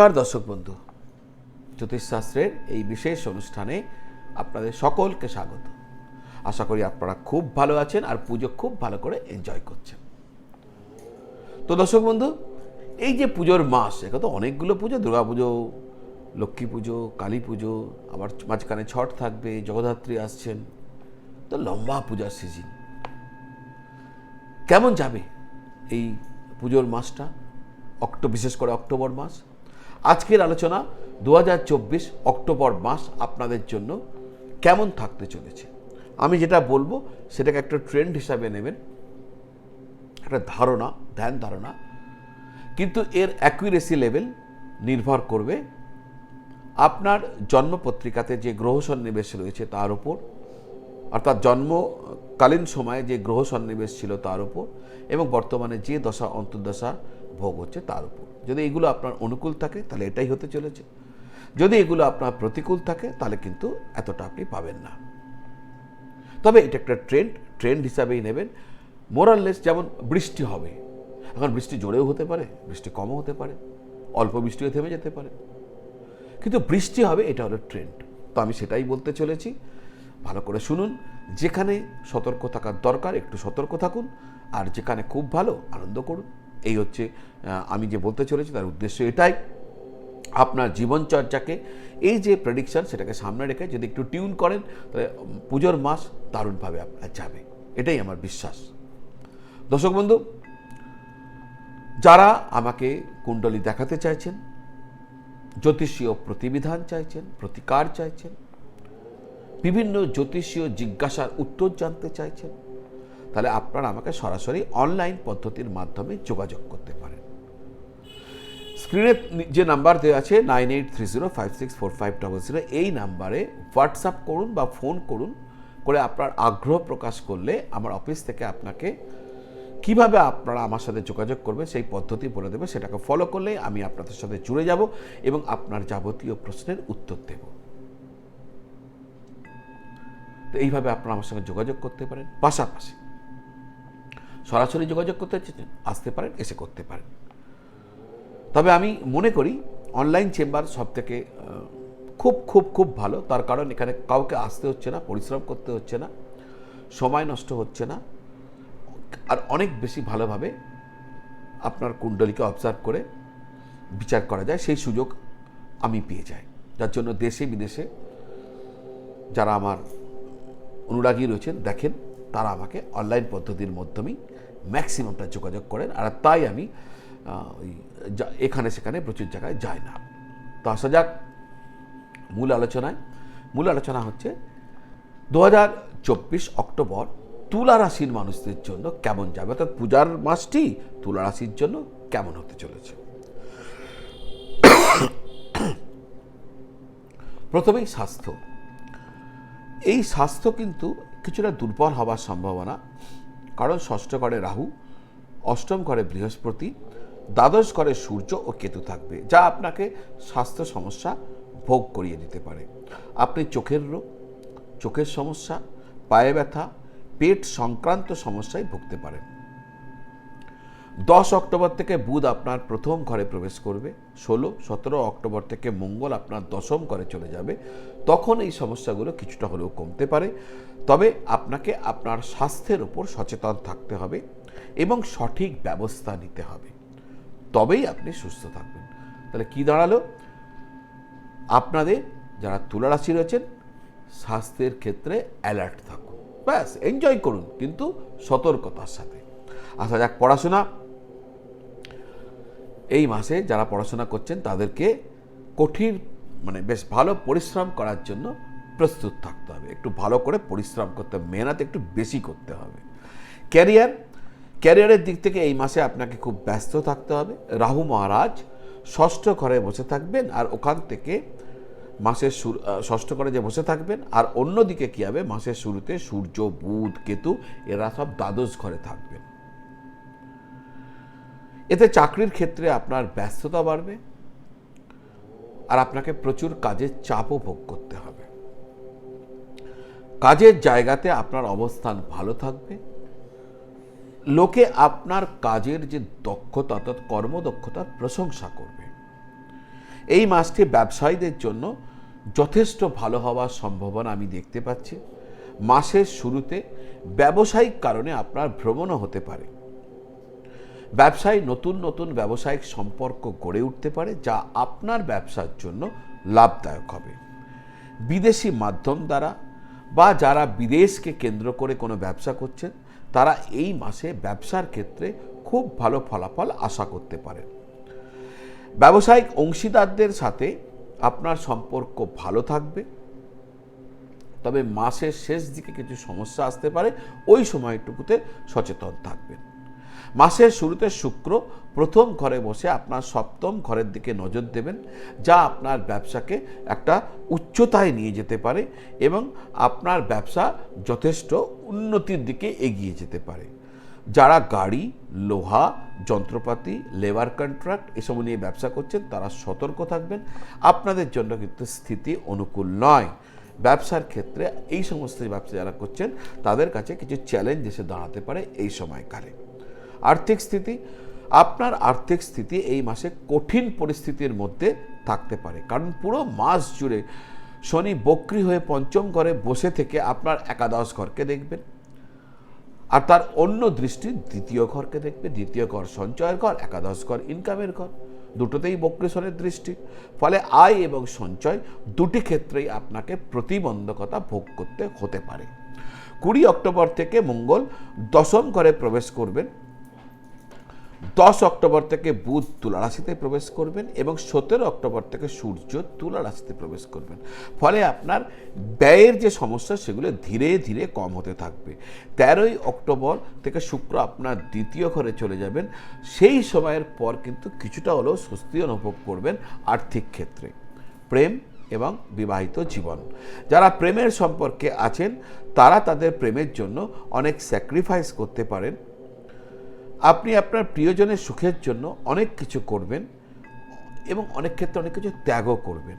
নমস্কার দর্শক বন্ধু। জ্যোতিষশাস্ত্রের এই বিশেষ অনুষ্ঠানে আপনাদের সকলকে স্বাগত। আশা করি আপনারা খুব ভালো আছেন আর পুজো খুব ভালো করে এনজয় করছেন। তো দর্শক বন্ধু, এই যে পুজোর মাস এখানে তো অনেকগুলো পুজো, দুর্গা পুজো, লক্ষ্মী পুজো, কালী পুজো, আবার মাঝখানে ছট থাকবে, জগদ্ধাত্রী আসছেন। তো লম্বা পূজার সিজন কেমন যাবে এই পুজোর মাসটা? অক্টো বিশেষ করে অক্টোবর মাস? আজকের আলোচনা দু হাজার চব্বিশ অক্টোবর মাস আপনাদের জন্য কেমন থাকতে চলেছে? আমি যেটা বলব, সেটাকে একটা ট্রেন্ড হিসাবে নেবেন। একটা ধারণা, ধ্যান ধারণা। কিন্তু এর অ্যাকুরেসি লেভেল নির্ভর করবে আপনার জন্মপত্রিকাতে যে গ্রহ সন্নিবেশ রয়েছে তার উপর। অর্থাৎ জন্মকালীন সময়ে যে গ্রহ সন্নিবেশ ছিল তার উপর এবং বর্তমানে যে দশা, অন্তর্দশা ভোগ হচ্ছে তার উপর। যদি এগুলো আপনার অনুকূল থাকে, তাহলে এটাই হতে চলেছে। যদি এগুলো আপনার প্রতিকূল থাকে, তাহলে কিন্তু এতটা আপনি পাবেন না। তবে এটা একটা ট্রেন্ড ট্রেন্ড হিসাবেই নেবেন। মোরাললেস যেমন বৃষ্টি হবে, এখন বৃষ্টি জোরেও হতে পারে, বৃষ্টি কমও হতে পারে, অল্প বৃষ্টিও থেমে যেতে পারে। কিন্তু বৃষ্টি হবে, এটা হলো ট্রেন্ড। তো আমি সেটাই বলতে চলেছি। ভালো করে শুনুন। যেখানে সতর্ক থাকার দরকার, একটু সতর্ক থাকুন। আর যেখানে খুব ভালো, আনন্দ করুন। এই হচ্ছে আমি যে বলতে চলেছি তার উদ্দেশ্য এটাই। আপনার জীবনচর্যাকে এই যে প্রেডিকশন সেটাকে সামনে রেখে যদি একটু টিউন করেন, তাহলে পুজোর মাস দারুণভাবে আপনার যাবে। এটাই আমার বিশ্বাস। দর্শক বন্ধু, যারা আমাকে কুণ্ডলী দেখাতে চাইছেন, জ্যোতিষীয় প্রতিবিধান চাইছেন, প্রতিকার চাইছেন বিভিন্ন জ্যোতিষীয় জিজ্ঞাসার উত্তর জানতে চাইছেন। তাহলে আপনারা আমাকে সরাসরি অনলাইন পদ্ধতির মাধ্যমে যোগাযোগ করতে পারেন। স্ক্রিনে যে নাম্বার দেওয়া আছে nine eight three zero five six four five double zero, এই নাম্বারে হোয়াটসঅ্যাপ করুন বা ফোন করুন করে আপনার আগ্রহ প্রকাশ করলে আমার অফিস থেকে আপনাকে কীভাবে আপনারা আমার সাথে যোগাযোগ করবে, সেই পদ্ধতি বলে দেবে, সেটাকে ফলো করলে আমি আপনাদের সাথে জুড়ে যাব এবং আপনার যাবতীয় প্রশ্নের উত্তর দেব। তো এইভাবে আপনারা আমার সঙ্গে যোগাযোগ করতে পারেন। পাশাপাশি সরাসরি যোগাযোগ করতে আসতে পারেন, এসে করতে পারেন। তবে আমি মনে করি অনলাইন চেম্বার সব থেকে খুব খুব খুব ভালো। তার কারণ এখানে কাউকে আসতে হচ্ছে না, পরিশ্রম করতে হচ্ছে না, সময় নষ্ট হচ্ছে না। আর অনেক বেশি ভালোভাবে আপনার কুণ্ডলীকে অবজার্ভ করে বিচার করা যায়, সেই সুযোগ আমি পেয়ে যাই। যার জন্য দেশে বিদেশে যারা আমার অনুরাগী রয়েছেন, দেখেন, তারা আমাকে অনলাইন পদ্ধতির মাধ্যমেই ম্যাক্সিমামটা যোগাযোগ করেন আর তাই আমি ওই এখানে সেখানে প্রচুর জায়গায় যাই না। তো আসা যাক, মূল আলোচনায়। মূল আলোচনা হচ্ছে, দু হাজার চব্বিশ অক্টোবর তুলা রাশির মানুষদের জন্য কেমন যাবে? অর্থাৎ পূজার মাসটি তুলা রাশির জন্য কেমন হতে চলেছে? প্রথমেই স্বাস্থ্য। এই স্বাস্থ্য কিন্তু কিছুটা দুর্বল হওয়ার সম্ভাবনা। কারণ ষষ্ঠ করে রাহু, অষ্টম করে বৃহস্পতি, দ্বাদশ করে সূর্য ও কেতু থাকবে, যা আপনাকে স্বাস্থ্য সমস্যা ভোগ করিয়ে দিতে পারে। আপনি চোখের রোগ, চোখের সমস্যা, পায়ে ব্যথা, পেট সংক্রান্ত সমস্যায় ভুগতে পারেন। দশ অক্টোবর থেকে বুধ আপনার প্রথম ঘরে প্রবেশ করবে, ষোলো, সতেরো অক্টোবর থেকে মঙ্গল আপনার দশম ঘরে চলে যাবে। তখন এই সমস্যাগুলো কিছুটা হলেও কমতে পারে। তবে আপনাকে আপনার স্বাস্থ্যের উপর সচেতন থাকতে হবে এবং সঠিক ব্যবস্থা নিতে হবে। তবেই আপনি সুস্থ থাকবেন। তাহলে কি দাঁড়াল? আপনাদের যারা তুলারাশি রয়েছেন, স্বাস্থ্যের ক্ষেত্রে অ্যালার্ট থাকুন। ব্যাস এনজয় করুন, কিন্তু সতর্কতার সাথে। আসা যাক পড়াশোনা। এই মাসে যারা পড়াশোনা করছেন তাদেরকে কঠিন মানে বেশ ভালো পরিশ্রম করার জন্য প্রস্তুত থাকতে হবে। একটু ভালো করে পরিশ্রম করতে হবে, মেহনত একটু বেশি করতে হবে। ক্যারিয়ার, ক্যারিয়ারের দিক থেকে এই মাসে আপনাকে খুব ব্যস্ত থাকতে হবে। রাহু মহারাজ ষষ্ঠ ঘরে বসে থাকবেন আর ওখান থেকে মাসের শুরু ষষ্ঠ ঘরে যে বসে থাকবেন আর অন্যদিকে কী হবে, মাসের শুরুতে সূর্য, বুধ, কেতু এরা সব দ্বাদশ ঘরে থাকবেন। এতে চাকরির ক্ষেত্রে আপনার ব্যস্ততা বাড়বে আর আপনাকে প্রচুর কাজের চাপও ভোগ করতে হবে। কাজের জায়গাতে আপনার অবস্থান ভালো থাকবে। লোকে আপনার কাজের যে দক্ষতা অর্থাৎ কর্মদক্ষতার প্রশংসা করবে। এই মাসটি ব্যবসায়ীদের জন্য যথেষ্ট ভালো হওয়ার সম্ভাবনা আমি দেখতে পাচ্ছি। মাসের শুরুতে ব্যবসায়িক কারণে আপনার ভ্রমণও হতে পারে। ব্যবসায় নতুন নতুন ব্যবসায়িক সম্পর্ক গড়ে উঠতে পারে, যা আপনার ব্যবসার জন্য লাভদায়ক হবে। বিদেশি মাধ্যম দ্বারা বা যারা বিদেশকে কেন্দ্র করে কোনো ব্যবসা করছেন, তারা এই মাসে ব্যবসার ক্ষেত্রে খুব ভালো ফলাফল আশা করতে পারেন। ব্যবসায়িক অংশীদারদের সাথে আপনার সম্পর্ক ভালো থাকবে। তবে মাসের শেষ দিকে কিছু সমস্যা আসতে পারে, ওই সময়টুকুতে সচেতন থাকবেন। মাসের শুরুতে শুক্র প্রথম ঘরে বসে আপনার সপ্তম ঘরের দিকে নজর দেবেন, যা আপনার ব্যবসাকে একটা উচ্চতায় নিয়ে যেতে পারে এবং আপনার ব্যবসা যথেষ্ট উন্নতির দিকে এগিয়ে যেতে পারে। যারা গাড়ি, লোহা, যন্ত্রপাতি লেবার কন্ট্রাক্ট এসব নিয়ে ব্যবসা করছেন, তারা সতর্ক থাকবেন। আপনাদের জন্য কিন্তু স্থিতি অনুকূল নয়। ব্যবসার ক্ষেত্রে এই সমস্ত ব্যবসা যারা করছেন, তাদের কাছে কিছু চ্যালেঞ্জ এসে দাঁড়াতে পারে এই সময়কালে। আর্থিক স্থিতি, আপনার আর্থিক স্থিতি এই মাসে কঠিন পরিস্থিতির মধ্যে থাকতে পারে। কারণ পুরো মাস জুড়ে শনি বক্রি হয়ে পঞ্চম ঘরে বসে থেকে আপনার একাদশ ঘরকে দেখবেন। আর তার অন্য দৃষ্টি দ্বিতীয় ঘরকে দেখবে। দ্বিতীয় ঘর সঞ্চয়ের ঘর, একাদশ ঘর ইনকামের ঘর। দুটোতেই বক্রেশ্বরের দৃষ্টি। ফলে আয় এবং সঞ্চয় দুটি ক্ষেত্রেই আপনাকে প্রতিবন্ধকতা ভোগ করতে হতে পারে। কুড়ি অক্টোবর থেকে মঙ্গল দশম ঘরে প্রবেশ করবেন। দশ অক্টোবর থেকে বুধ তুলা রাশিতে প্রবেশ করবেন এবং সতেরো অক্টোবর থেকে সূর্য তুলা রাশিতে প্রবেশ করবেন। ফলে আপনার ব্যয়ের যে সমস্যা, সেগুলো ধীরে ধীরে কম হতে থাকবে। তেরোই অক্টোবর থেকে শুক্র আপনার দ্বিতীয় ঘরে চলে যাবেন। সেই সময়ের পর কিন্তু কিছুটা হলেও স্বস্তি অনুভব করবেন আর্থিক ক্ষেত্রে। প্রেম এবং বিবাহিত জীবন। যারা প্রেমের সম্পর্কে আছেন, তারা তাদের প্রেমের জন্য অনেক স্যাক্রিফাইস করতে পারেন। আপনি আপনার প্রিয়জনের সুখের জন্য অনেক কিছু করবেন এবং অনেক ক্ষেত্রে অনেক কিছু ত্যাগও করবেন।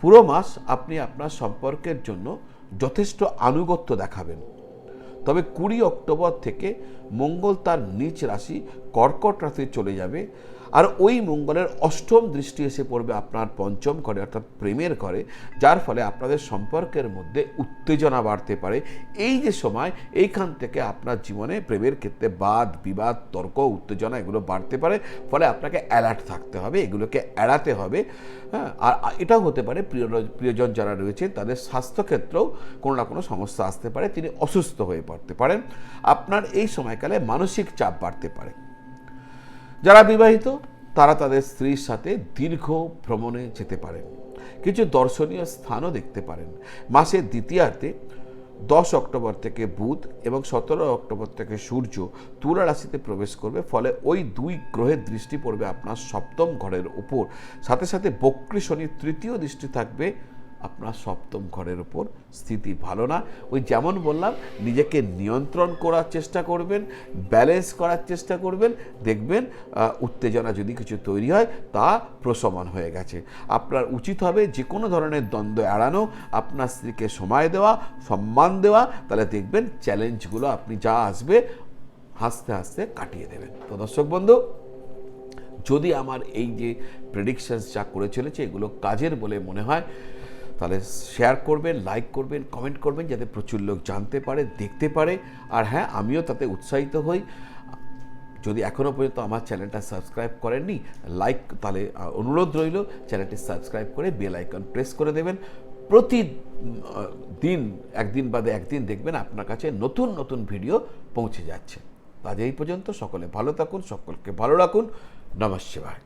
পুরো মাস আপনি আপনার সম্পর্কের জন্য যথেষ্ট আনুগত্য দেখাবেন। তবে কুড়ি অক্টোবর থেকে মঙ্গল তার নিচ রাশি কর্কট রাশি চলে যাবে। আর ওই মঙ্গলের অষ্টম দৃষ্টি এসে পড়বে আপনার পঞ্চম ঘরে, অর্থাৎ প্রেমের ঘরে, যার ফলে আপনাদের সম্পর্কের মধ্যে উত্তেজনা বাড়তে পারে। এই যে সময়, এইখান থেকে আপনার জীবনে প্রেমের ক্ষেত্রে বাদ, বিবাদ, তর্ক, উত্তেজনা এগুলো বাড়তে পারে। ফলে আপনাকে অ্যালার্ট থাকতে হবে, এগুলোকে এড়াতে হবে। হ্যাঁ আর এটাও হতে পারে প্রিয় প্রিয়জন যারা রয়েছেন, তাদের স্বাস্থ্যক্ষেত্রেও কোনো না কোনো সমস্যা আসতে পারে। তিনি অসুস্থ হয়ে পড়তে পারেন, আপনার এই সময়কালে মানসিক চাপ বাড়তে পারে। যারা বিবাহিত, তারা তাদের স্ত্রীর সাথে দীর্ঘ ভ্রমণে যেতে পারেন। কিছু দর্শনীয় স্থানও দেখতে পারেন। মাসের দ্বিতীয়ার্ধে দশ অক্টোবর থেকে বুধ এবং সতেরো অক্টোবর থেকে সূর্য তুলা রাশিতে প্রবেশ করবে, ফলে ওই দুই গ্রহের দৃষ্টি পড়বে আপনার সপ্তম ঘরের উপর। সাথে সাথে বক্রী শনির তৃতীয় দৃষ্টি থাকবে আপনার সপ্তম ঘরের ওপর স্থিতি ভালো না। ওই যেমন বললাম, নিজেকে নিয়ন্ত্রণ করার চেষ্টা করবেন ব্যালেন্স করার চেষ্টা করবেন। দেখবেন উত্তেজনা যদি কিছু তৈরি হয়, তা প্রশমন হয়ে গেছে। আপনার উচিত হবে যে কোনো ধরনের দ্বন্দ্ব এড়ানো, আপনার স্ত্রীকে সময় দেওয়া, সম্মান দেওয়া। তাহলে দেখবেন চ্যালেঞ্জগুলো আপনি যা আসবে, হাসতে হাসতে কাটিয়ে দেবেন। তো দর্শক বন্ধু, যদি আমার এই যে প্রেডিকশানস যা করে চলেছে, এগুলো কাজের বলে মনে হয় তাহলে শেয়ার করবেন লাইক করবেন কমেন্ট করবেন যাতে প্রচুর লোক জানতে পারে, দেখতে পারে। আর হ্যাঁ আমিও তাতে উৎসাহিত হই। যদি এখনও পর্যন্ত আমার চ্যানেলটা সাবস্ক্রাইব করেননি লাইক তাহলে অনুরোধ রইল, চ্যানেলটি সাবস্ক্রাইব করে বেল আইকন প্রেস করে দেবেন। প্রতি দিন, একদিন বাদে একদিন দেখবেন আপনার কাছে নতুন নতুন ভিডিও পৌঁছে যাচ্ছে। আজ এই পর্যন্ত, সকলে ভালো থাকুন, সকলকে ভালো রাখুন। নমস্কার।